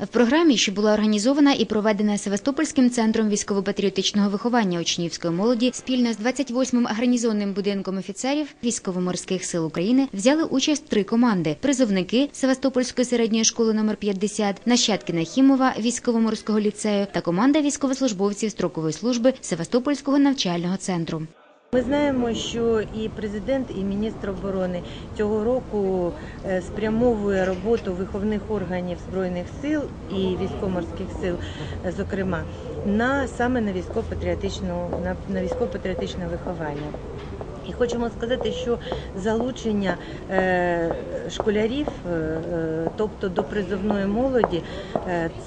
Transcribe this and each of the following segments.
В програмі, що була організована і проведена Севастопольським центром військово-патріотичного виховання учнівської молоді спільно з 28-м гарнізонним будинком офіцерів військово-морських сил України взяли участь три команди: призовники Севастопольської середньої школи номер 50, нащадки Нахімова військово-морського ліцею та команда військовослужбовців строкової служби Севастопольського навчального центру. Ми знаємо, що і президент, і міністр оборони цього року е, спрямовує роботу виховних органів збройних сил і військово-морських сил, е, зокрема, на саме на військово-патріотичну на, на військово-патріотичне виховання. І хочемо сказати, що залучення е, школярів, тобто до призовної молоді,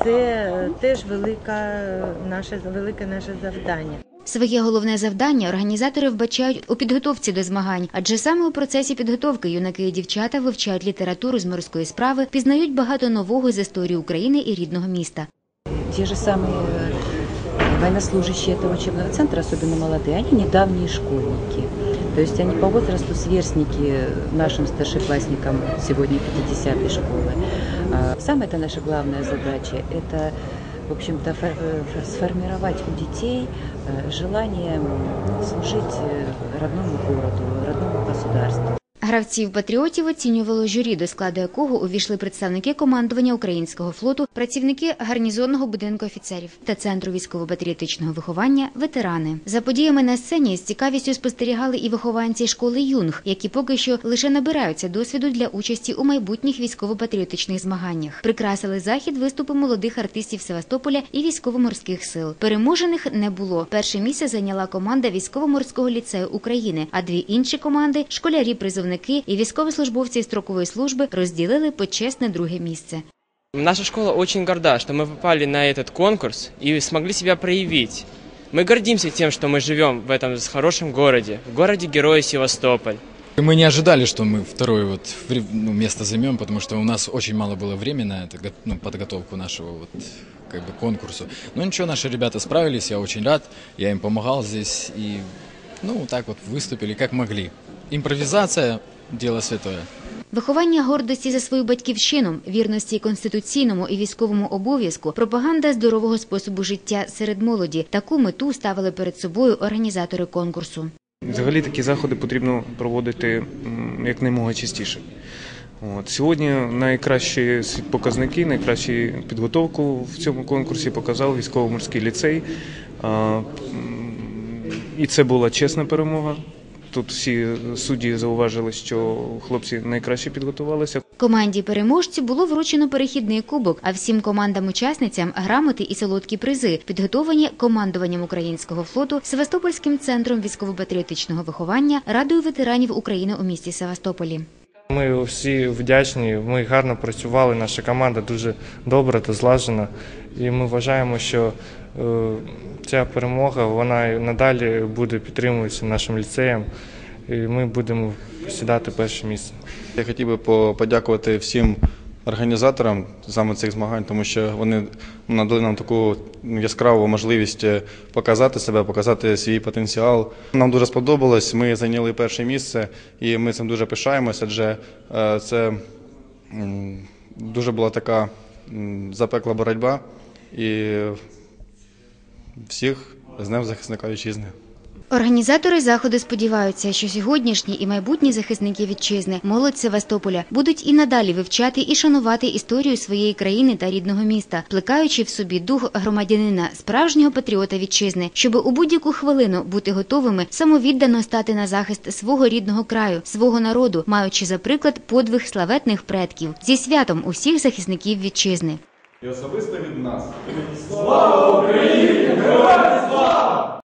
це теж велика наше велике наше завдання. Своє головне завдання організатори вбачають у підготовці до змагань, адже саме у процесі підготовки юнаки і дівчата вивчають літературу з морської справи, пізнають багато нового з історії України і рідного міста. Те же самые э, военнослужащие этого учебного центра, особенно молодые, они недавние школьники. То есть они по возрасту сверстники нашим старшеклассникам сегодня 50-й школы. А Самая это наша главная задача – это, в общем-то, фор- э, сформировать у детей э, желание м, служить э, родному городу, родному государству. Гравців патріотів оцінювало журі, до складу якого увійшли представники командування українського флоту, працівники гарнізонного будинку офіцерів та центру військово-патріотичного виховання, ветерани. За подіями на сцені з цікавістю спостерігали і вихованці школи юнг, які поки що лише набираються досвіду для участі у майбутніх військово-патріотичних змаганнях. Прикрасили захід виступи молодих артистів Севастополя і військово-морських сил. Переможених не було. Перше місце зайняла команда військово-морського ліцею України, а дві інші команди школярі, призовники і військовослужбовці строкової служби розділили почесне друге місце. Наша школа очень горда, что мы попали на этот конкурс и смогли себя проявить. Мы гордимся тем, что мы живем в этом хорошем городе, в городе-герое Севастополь. Мы не ожидали, что мы второе вот вре- ну, место займем, потому что у нас очень мало было времени на это, го- ну, подготовку нашего вот как бы конкурсу. Но ничего, наши ребята справились, я очень рад, я им помогал здесь и ну вот так вот выступили как могли. Импровизация – дело святое. Виховання гордості за свою батьківщину, вірності конституційному і військовому обов'язку, пропаганда здорового способу життя серед молоді. Таку мету ставили перед собою організатори конкурсу. Взагалі такі заходи потрібно проводити м, якнаймога частіше. От. Сьогодні найкращі показники, найкращу підготовку в цьому конкурсі показав військово-морський ліцей. А, І це була чесна перемога. Тут всі судді зауважили, що хлопці найкраще підготувалися. Команді переможці було вручено перехідний кубок, а всім командам-учасницям грамоти і солодкі призи, підготовані командуванням українського флоту, Севастопольським центром військово-патріотичного виховання, Радою ветеранів України у місті Севастополі. Ми всі вдячні. Ми гарно працювали. Наша команда дуже добра та злажена. І ми вважаємо, що е, ця перемога вона надалі буде підтримуватися нашим ліцеєм. І ми будемо сідати перше місце. Я хотів би по- подякувати всім організаторам саме цих змагань, тому що вони надали нам таку яскраву можливість е, показати себе, показати свій потенціал. Нам дуже сподобалось. Ми зайняли перше місце, і ми цим дуже пишаємося, адже е, це дуже була така запекла боротьба. І всіх з Днем захисника вітчизни. Організатори заходу сподіваються, що сьогоднішні і майбутні захисники вітчизни, молодь Севастополя, будуть і надалі вивчати і шанувати історію своєї країни та рідного міста, плекаючи в собі дух громадянина, справжнього патріота вітчизни, щоб у будь-яку хвилину бути готовими самовіддано стати на захист свого рідного краю, свого народу, маючи за приклад подвиг славетних предків зі святом усіх захисників вітчизни. І особисто від нас.